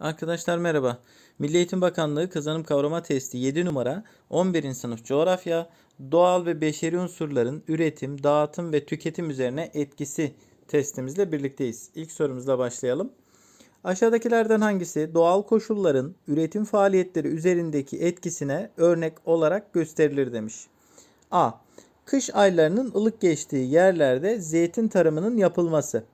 Arkadaşlar merhaba. Milli Eğitim Bakanlığı kazanım kavrama testi 7 numara 11. sınıf coğrafya doğal ve beşeri unsurların üretim, dağıtım ve tüketim üzerine etkisi testimizle birlikteyiz. İlk sorumuzla başlayalım. Aşağıdakilerden hangisi doğal koşulların üretim faaliyetleri üzerindeki etkisine örnek olarak gösterilir demiş. A. Kış aylarının ılık geçtiği yerlerde zeytin tarımının yapılması.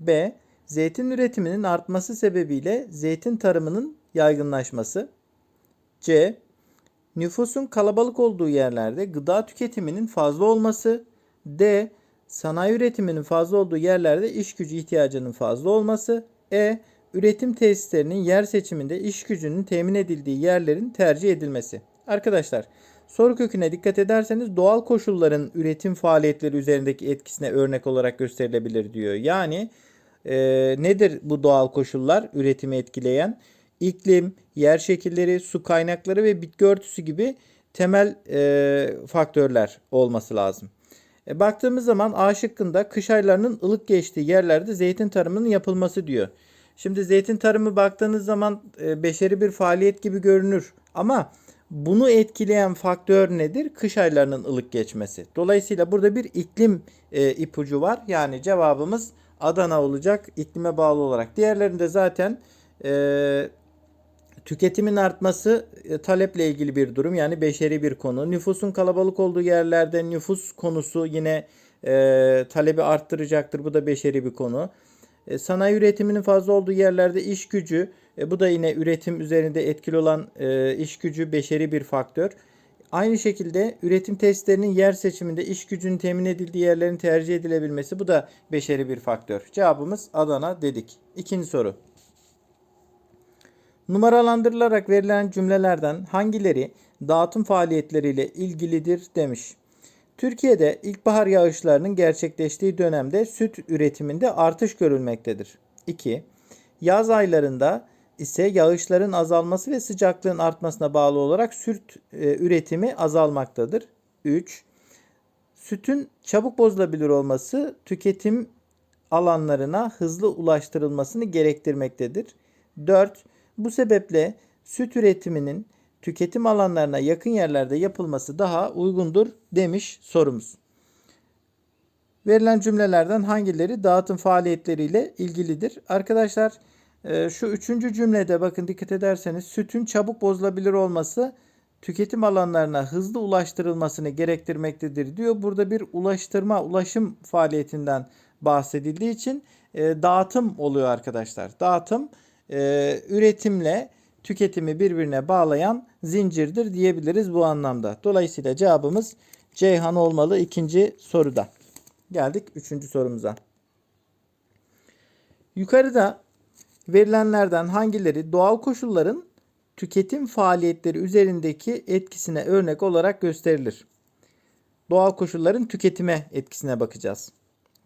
B. Zeytin üretiminin artması sebebiyle zeytin tarımının yaygınlaşması. C. Nüfusun kalabalık olduğu yerlerde gıda tüketiminin fazla olması. D. Sanayi üretiminin fazla olduğu yerlerde iş gücü ihtiyacının fazla olması. E. Üretim tesislerinin yer seçiminde iş gücünün temin edildiği yerlerin tercih edilmesi. Arkadaşlar soru köküne dikkat ederseniz doğal koşulların üretim faaliyetleri üzerindeki etkisine örnek olarak gösterilebilir diyor. Yani e, nedir bu doğal koşullar üretimi etkileyen? İklim, yer şekilleri, su kaynakları ve bitki örtüsü gibi temel e, faktörler olması lazım. E, baktığımız zaman A şıkkında kış aylarının ılık geçtiği yerlerde zeytin tarımının yapılması diyor. Şimdi zeytin tarımı baktığınız zaman e, beşeri bir faaliyet gibi görünür ama bunu etkileyen faktör nedir? Kış aylarının ılık geçmesi. Dolayısıyla burada bir iklim e, ipucu var. Yani cevabımız Adana olacak iklime bağlı olarak. Diğerlerinde zaten e, tüketimin artması e, taleple ilgili bir durum. Yani beşeri bir konu. Nüfusun kalabalık olduğu yerlerde nüfus konusu yine e, talebi arttıracaktır. Bu da beşeri bir konu. E, sanayi üretiminin fazla olduğu yerlerde iş gücü, e, bu da yine üretim üzerinde etkili olan e, iş gücü beşeri bir faktör. Aynı şekilde üretim testlerinin yer seçiminde iş gücünün temin edildiği yerlerin tercih edilebilmesi bu da beşeri bir faktör. Cevabımız Adana dedik. İkinci soru. Numaralandırılarak verilen cümlelerden hangileri dağıtım faaliyetleriyle ilgilidir demiş. Türkiye'de ilkbahar yağışlarının gerçekleştiği dönemde süt üretiminde artış görülmektedir. 2. Yaz aylarında ise yağışların azalması ve sıcaklığın artmasına bağlı olarak süt e, üretimi azalmaktadır. 3. Sütün çabuk bozulabilir olması tüketim alanlarına hızlı ulaştırılmasını gerektirmektedir. 4. Bu sebeple süt üretiminin tüketim alanlarına yakın yerlerde yapılması daha uygundur demiş sorumuz. Verilen cümlelerden hangileri dağıtım faaliyetleriyle ilgilidir? Arkadaşlar şu üçüncü cümlede bakın dikkat ederseniz sütün çabuk bozulabilir olması tüketim alanlarına hızlı ulaştırılmasını gerektirmektedir diyor. Burada bir ulaştırma, ulaşım faaliyetinden bahsedildiği için e, dağıtım oluyor arkadaşlar. Dağıtım e, üretimle tüketimi birbirine bağlayan zincirdir diyebiliriz bu anlamda. Dolayısıyla cevabımız Ceyhan olmalı ikinci soruda. Geldik üçüncü sorumuza. Yukarıda verilenlerden hangileri doğal koşulların tüketim faaliyetleri üzerindeki etkisine örnek olarak gösterilir? Doğal koşulların tüketime etkisine bakacağız.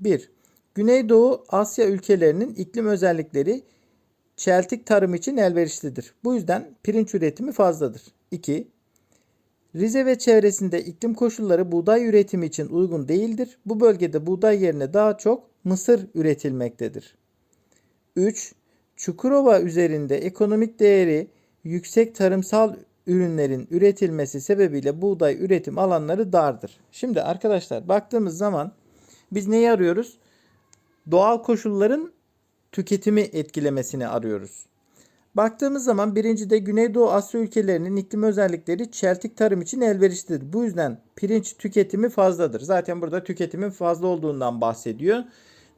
1. Güneydoğu Asya ülkelerinin iklim özellikleri çeltik tarım için elverişlidir. Bu yüzden pirinç üretimi fazladır. 2. Rize ve çevresinde iklim koşulları buğday üretimi için uygun değildir. Bu bölgede buğday yerine daha çok mısır üretilmektedir. 3. Çukurova üzerinde ekonomik değeri yüksek tarımsal ürünlerin üretilmesi sebebiyle buğday üretim alanları dardır. Şimdi arkadaşlar baktığımız zaman biz neyi arıyoruz? Doğal koşulların tüketimi etkilemesini arıyoruz. Baktığımız zaman birincide Güneydoğu Asya ülkelerinin iklim özellikleri çeltik tarım için elverişlidir. Bu yüzden pirinç tüketimi fazladır. Zaten burada tüketimin fazla olduğundan bahsediyor.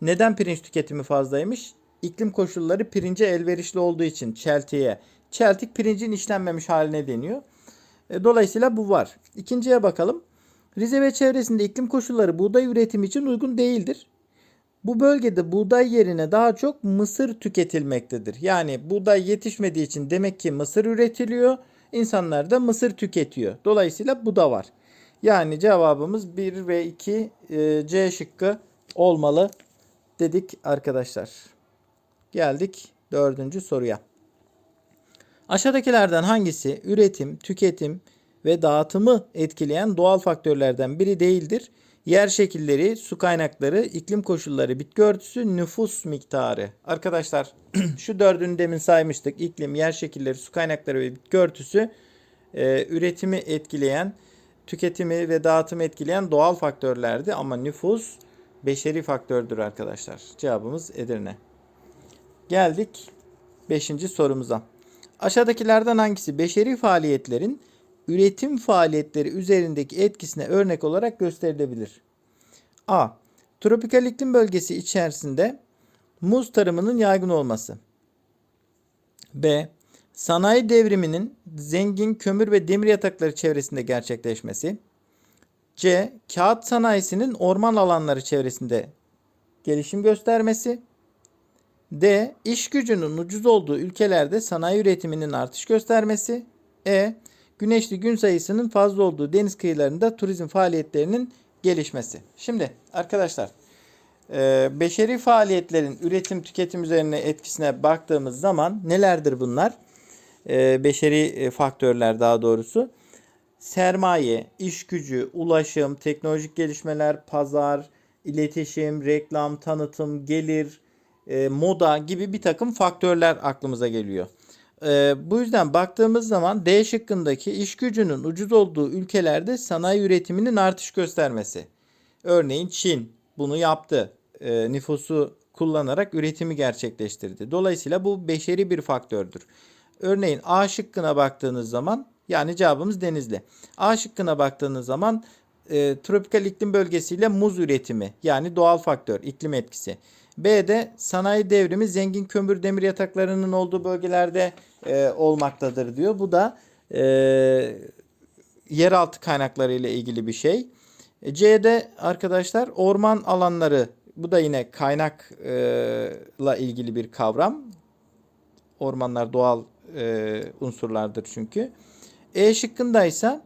Neden pirinç tüketimi fazlaymış? İklim koşulları pirince elverişli olduğu için çeltiğe. Çeltik pirincin işlenmemiş haline deniyor. E, Dolayısıyla bu var. İkinciye bakalım. Rize ve çevresinde iklim koşulları buğday üretimi için uygun değildir. Bu bölgede buğday yerine daha çok mısır tüketilmektedir. Yani buğday yetişmediği için demek ki mısır üretiliyor. İnsanlar da mısır tüketiyor. Dolayısıyla bu da var. Yani cevabımız 1 ve 2 e, C şıkkı olmalı dedik arkadaşlar. Geldik dördüncü soruya. Aşağıdakilerden hangisi üretim, tüketim ve dağıtımı etkileyen doğal faktörlerden biri değildir? Yer şekilleri, su kaynakları, iklim koşulları, bitki örtüsü, nüfus miktarı. Arkadaşlar şu dördünü demin saymıştık. İklim, yer şekilleri, su kaynakları ve bitki örtüsü e, üretimi etkileyen, tüketimi ve dağıtımı etkileyen doğal faktörlerdi. Ama nüfus beşeri faktördür arkadaşlar. Cevabımız Edirne. Geldik 5. sorumuza. Aşağıdakilerden hangisi beşeri faaliyetlerin üretim faaliyetleri üzerindeki etkisine örnek olarak gösterilebilir? A. Tropikal iklim bölgesi içerisinde muz tarımının yaygın olması. B. Sanayi devriminin zengin kömür ve demir yatakları çevresinde gerçekleşmesi. C. Kağıt sanayisinin orman alanları çevresinde gelişim göstermesi. D. İş gücünün ucuz olduğu ülkelerde sanayi üretiminin artış göstermesi. E. Güneşli gün sayısının fazla olduğu deniz kıyılarında turizm faaliyetlerinin gelişmesi. Şimdi arkadaşlar e, beşeri faaliyetlerin üretim tüketim üzerine etkisine baktığımız zaman nelerdir bunlar? E, beşeri e, faktörler daha doğrusu. Sermaye, iş gücü, ulaşım, teknolojik gelişmeler, pazar, iletişim, reklam, tanıtım, gelir, e, moda gibi bir takım faktörler aklımıza geliyor. E, bu yüzden baktığımız zaman D şıkkındaki iş gücünün ucuz olduğu ülkelerde sanayi üretiminin artış göstermesi. Örneğin Çin bunu yaptı. E, nüfusu kullanarak üretimi gerçekleştirdi. Dolayısıyla bu beşeri bir faktördür. Örneğin A şıkkına baktığınız zaman yani cevabımız Denizli. A şıkkına baktığınız zaman e, tropikal iklim bölgesiyle muz üretimi yani doğal faktör, iklim etkisi. B'de sanayi devrimi zengin kömür demir yataklarının olduğu bölgelerde e, olmaktadır diyor. Bu da e, yeraltı kaynakları ile ilgili bir şey. E, C'de arkadaşlar orman alanları bu da yine kaynakla ilgili bir kavram. Ormanlar doğal e, unsurlardır çünkü. E şıkkındaysa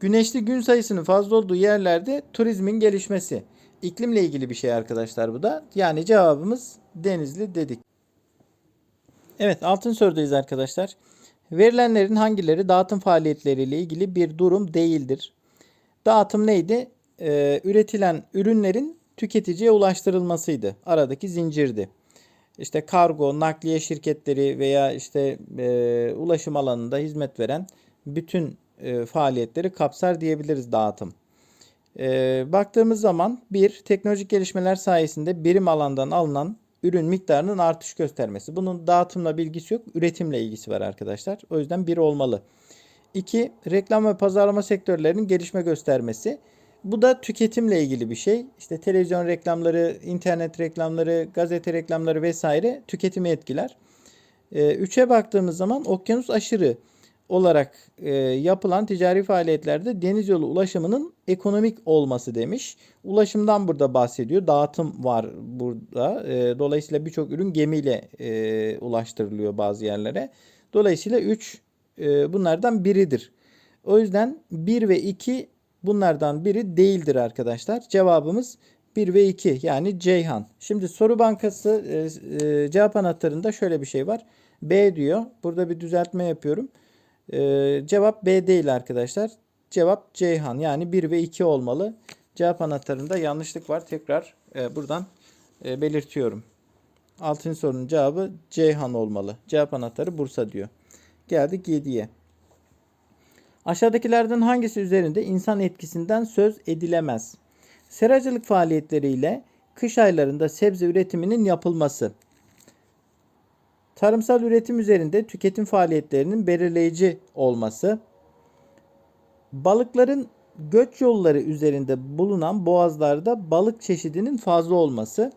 güneşli gün sayısının fazla olduğu yerlerde turizmin gelişmesi. İklimle ilgili bir şey arkadaşlar bu da. Yani cevabımız Denizli dedik. Evet altın sorudayız arkadaşlar. Verilenlerin hangileri dağıtım faaliyetleriyle ilgili bir durum değildir? Dağıtım neydi? Ee, üretilen ürünlerin tüketiciye ulaştırılmasıydı. Aradaki zincirdi. İşte kargo, nakliye şirketleri veya işte e, ulaşım alanında hizmet veren bütün e, faaliyetleri kapsar diyebiliriz dağıtım. E, baktığımız zaman bir teknolojik gelişmeler sayesinde birim alandan alınan ürün miktarının artış göstermesi. Bunun dağıtımla bilgisi yok, üretimle ilgisi var arkadaşlar. O yüzden bir olmalı. İki, reklam ve pazarlama sektörlerinin gelişme göstermesi. Bu da tüketimle ilgili bir şey. İşte televizyon reklamları, internet reklamları, gazete reklamları vesaire tüketimi etkiler. E, üçe baktığımız zaman okyanus aşırı olarak e, yapılan ticari faaliyetlerde deniz yolu ulaşımının ekonomik olması demiş. Ulaşımdan burada bahsediyor. Dağıtım var burada. E, dolayısıyla birçok ürün gemiyle e, ulaştırılıyor bazı yerlere. Dolayısıyla 3 e, bunlardan biridir. O yüzden 1 ve 2 bunlardan biri değildir arkadaşlar. Cevabımız 1 ve 2 yani Ceyhan. Şimdi soru bankası e, e, cevap anahtarında şöyle bir şey var. B diyor. Burada bir düzeltme yapıyorum. Ee, cevap B değil arkadaşlar. Cevap Ceyhan yani 1 ve 2 olmalı. Cevap anahtarında yanlışlık var. Tekrar e, buradan e, belirtiyorum. Altın sorunun cevabı Ceyhan olmalı. Cevap anahtarı Bursa diyor. Geldik 7'ye. Aşağıdakilerden hangisi üzerinde insan etkisinden söz edilemez? Seracılık faaliyetleriyle kış aylarında sebze üretiminin yapılması. Tarımsal üretim üzerinde tüketim faaliyetlerinin belirleyici olması. Balıkların göç yolları üzerinde bulunan boğazlarda balık çeşidinin fazla olması.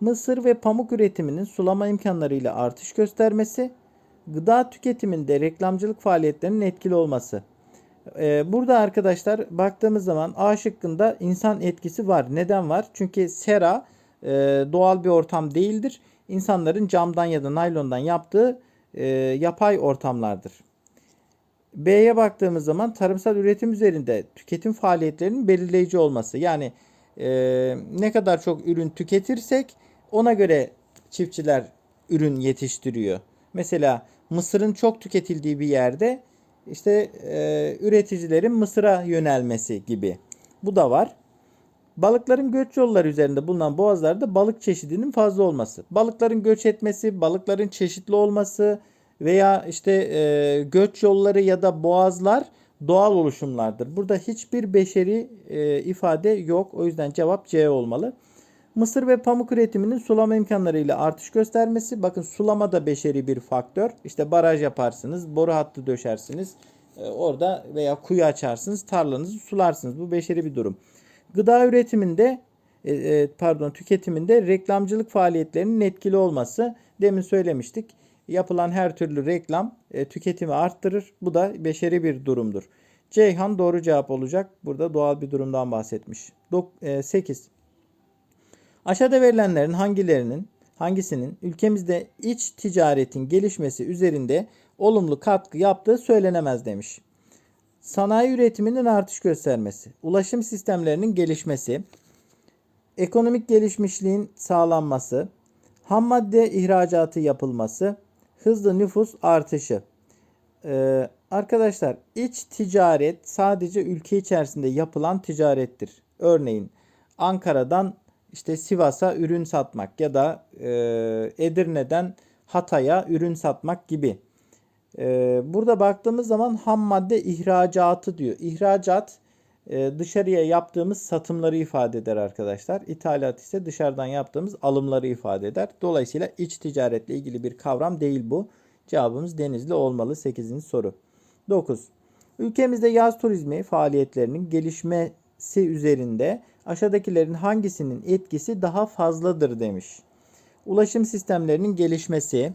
Mısır ve pamuk üretiminin sulama imkanlarıyla artış göstermesi. Gıda tüketiminde reklamcılık faaliyetlerinin etkili olması. Ee, burada arkadaşlar baktığımız zaman A şıkkında insan etkisi var. Neden var? Çünkü sera e, doğal bir ortam değildir insanların camdan ya da naylondan yaptığı e, yapay ortamlardır. B'ye baktığımız zaman tarımsal üretim üzerinde tüketim faaliyetlerinin belirleyici olması. Yani e, ne kadar çok ürün tüketirsek ona göre çiftçiler ürün yetiştiriyor. Mesela mısırın çok tüketildiği bir yerde işte e, üreticilerin mısıra yönelmesi gibi. Bu da var. Balıkların göç yolları üzerinde bulunan boğazlarda balık çeşidinin fazla olması. Balıkların göç etmesi, balıkların çeşitli olması veya işte e, göç yolları ya da boğazlar doğal oluşumlardır. Burada hiçbir beşeri e, ifade yok. O yüzden cevap C olmalı. Mısır ve pamuk üretiminin sulama imkanlarıyla artış göstermesi. Bakın sulama da beşeri bir faktör. İşte baraj yaparsınız, boru hattı döşersiniz. E, orada veya kuyu açarsınız, tarlanızı sularsınız. Bu beşeri bir durum. Gıda üretiminde e, e, pardon tüketiminde reklamcılık faaliyetlerinin etkili olması. Demin söylemiştik. Yapılan her türlü reklam e, tüketimi arttırır. Bu da beşeri bir durumdur. Ceyhan doğru cevap olacak. Burada doğal bir durumdan bahsetmiş. 8. Aşağıda verilenlerin hangilerinin hangisinin ülkemizde iç ticaretin gelişmesi üzerinde olumlu katkı yaptığı söylenemez demiş. Sanayi üretiminin artış göstermesi, ulaşım sistemlerinin gelişmesi, ekonomik gelişmişliğin sağlanması, ham madde ihracatı yapılması, hızlı nüfus artışı. Ee, arkadaşlar iç ticaret sadece ülke içerisinde yapılan ticarettir. Örneğin Ankara'dan işte Sivas'a ürün satmak ya da e, Edirne'den Hatay'a ürün satmak gibi. E, burada baktığımız zaman ham madde ihracatı diyor. İhracat e, dışarıya yaptığımız satımları ifade eder arkadaşlar. İthalat ise dışarıdan yaptığımız alımları ifade eder. Dolayısıyla iç ticaretle ilgili bir kavram değil bu. Cevabımız Denizli olmalı 8. soru. 9. Ülkemizde yaz turizmi faaliyetlerinin gelişmesi üzerinde aşağıdakilerin hangisinin etkisi daha fazladır demiş. Ulaşım sistemlerinin gelişmesi,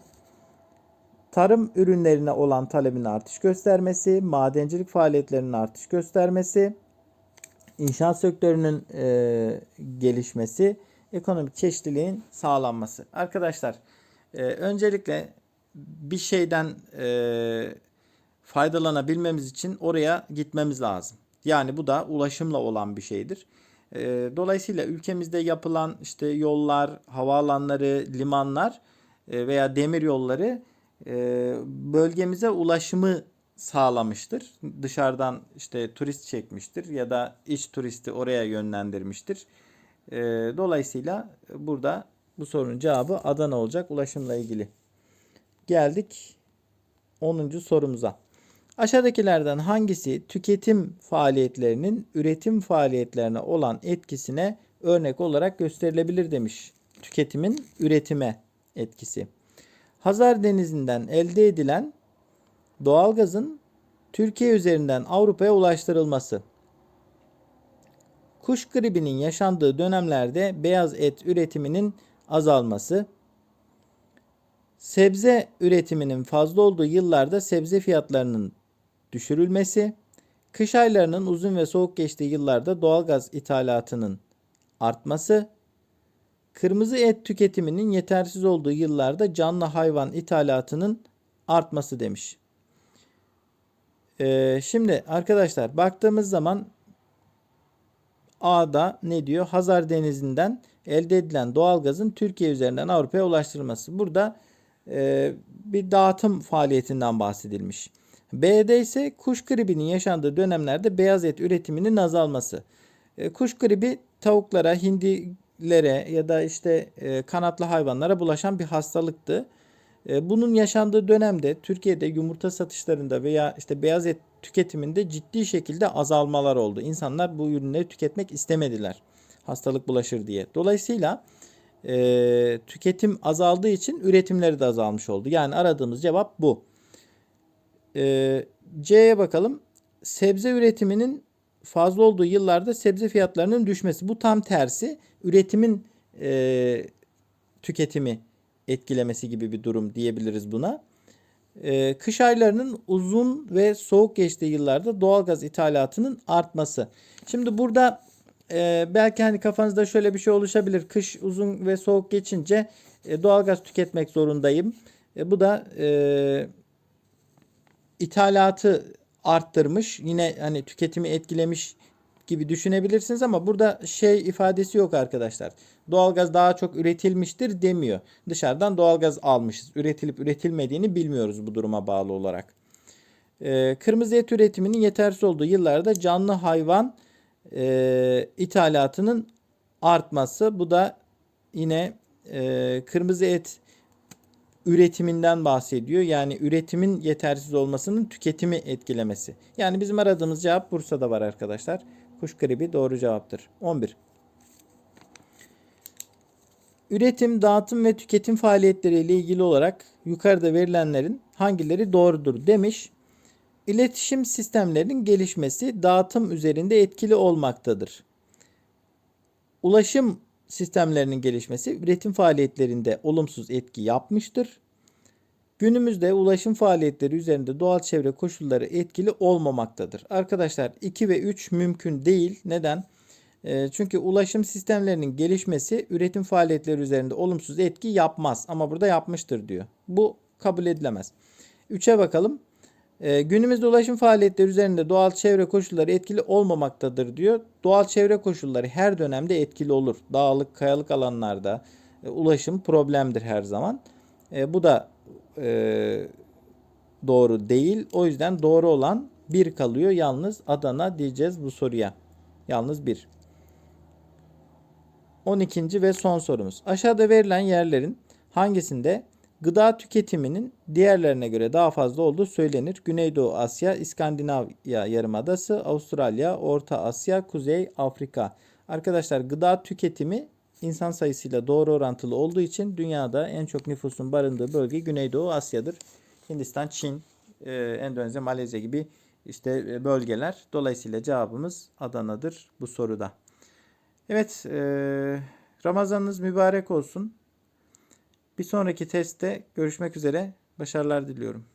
tarım ürünlerine olan talebin artış göstermesi, madencilik faaliyetlerinin artış göstermesi, inşaat sektörünün e, gelişmesi, ekonomik çeşitliliğin sağlanması. Arkadaşlar e, öncelikle bir şeyden e, faydalanabilmemiz için oraya gitmemiz lazım. Yani bu da ulaşımla olan bir şeydir. E, dolayısıyla ülkemizde yapılan işte yollar, havaalanları, limanlar e, veya demir yolları bölgemize ulaşımı sağlamıştır. Dışarıdan işte turist çekmiştir ya da iç turisti oraya yönlendirmiştir. E, dolayısıyla burada bu sorunun cevabı Adana olacak ulaşımla ilgili. Geldik 10. sorumuza. Aşağıdakilerden hangisi tüketim faaliyetlerinin üretim faaliyetlerine olan etkisine örnek olarak gösterilebilir demiş. Tüketimin üretime etkisi. Hazar Denizi'nden elde edilen doğalgazın Türkiye üzerinden Avrupa'ya ulaştırılması. Kuş gribinin yaşandığı dönemlerde beyaz et üretiminin azalması. Sebze üretiminin fazla olduğu yıllarda sebze fiyatlarının düşürülmesi. Kış aylarının uzun ve soğuk geçtiği yıllarda doğalgaz ithalatının artması Kırmızı et tüketiminin yetersiz olduğu yıllarda canlı hayvan ithalatının artması demiş. Ee, şimdi arkadaşlar baktığımız zaman A'da ne diyor? Hazar Denizi'nden elde edilen doğalgazın Türkiye üzerinden Avrupa'ya ulaştırılması. Burada e, bir dağıtım faaliyetinden bahsedilmiş. B'de ise kuş gribinin yaşandığı dönemlerde beyaz et üretiminin azalması. E, kuş gribi tavuklara, hindi lere ya da işte e, kanatlı hayvanlara bulaşan bir hastalıktı. E, bunun yaşandığı dönemde Türkiye'de yumurta satışlarında veya işte beyaz et tüketiminde ciddi şekilde azalmalar oldu. İnsanlar bu ürünleri tüketmek istemediler. Hastalık bulaşır diye. Dolayısıyla e, tüketim azaldığı için üretimleri de azalmış oldu. Yani aradığımız cevap bu. C'ye bakalım. Sebze üretiminin fazla olduğu yıllarda sebze fiyatlarının düşmesi. Bu tam tersi üretimin e, tüketimi etkilemesi gibi bir durum diyebiliriz buna. E, kış aylarının uzun ve soğuk geçtiği yıllarda doğalgaz ithalatının artması. Şimdi burada e, belki hani kafanızda şöyle bir şey oluşabilir. Kış uzun ve soğuk geçince e, doğalgaz tüketmek zorundayım. E, bu da e, ithalatı arttırmış. Yine hani tüketimi etkilemiş gibi düşünebilirsiniz ama burada şey ifadesi yok arkadaşlar. Doğalgaz daha çok üretilmiştir demiyor. Dışarıdan doğalgaz almışız. Üretilip üretilmediğini bilmiyoruz bu duruma bağlı olarak. Ee, kırmızı et üretiminin yetersiz olduğu yıllarda canlı hayvan e, ithalatının artması. Bu da yine e, kırmızı et üretiminden bahsediyor. Yani üretimin yetersiz olmasının tüketimi etkilemesi. Yani bizim aradığımız cevap Bursa'da var arkadaşlar. Kuş gribi doğru cevaptır. 11. Üretim, dağıtım ve tüketim faaliyetleri ile ilgili olarak yukarıda verilenlerin hangileri doğrudur demiş. İletişim sistemlerinin gelişmesi dağıtım üzerinde etkili olmaktadır. Ulaşım sistemlerinin gelişmesi üretim faaliyetlerinde olumsuz etki yapmıştır. Günümüzde ulaşım faaliyetleri üzerinde doğal çevre koşulları etkili olmamaktadır. Arkadaşlar 2 ve 3 mümkün değil. Neden? E, çünkü ulaşım sistemlerinin gelişmesi üretim faaliyetleri üzerinde olumsuz etki yapmaz. Ama burada yapmıştır diyor. Bu kabul edilemez. 3'e bakalım. E, günümüzde ulaşım faaliyetleri üzerinde doğal çevre koşulları etkili olmamaktadır diyor. Doğal çevre koşulları her dönemde etkili olur. Dağlık, kayalık alanlarda e, ulaşım problemdir her zaman. E, bu da e, doğru değil. O yüzden doğru olan 1 kalıyor. Yalnız Adana diyeceğiz bu soruya. Yalnız 1. 12. ve son sorumuz. Aşağıda verilen yerlerin hangisinde gıda tüketiminin diğerlerine göre daha fazla olduğu söylenir? Güneydoğu Asya, İskandinavya Yarımadası, Avustralya, Orta Asya, Kuzey Afrika. Arkadaşlar gıda tüketimi insan sayısıyla doğru orantılı olduğu için dünyada en çok nüfusun barındığı bölge Güneydoğu Asya'dır. Hindistan, Çin, e, Endonezya, Malezya gibi işte e, bölgeler. Dolayısıyla cevabımız Adana'dır bu soruda. Evet, e, Ramazanınız mübarek olsun. Bir sonraki testte görüşmek üzere. Başarılar diliyorum.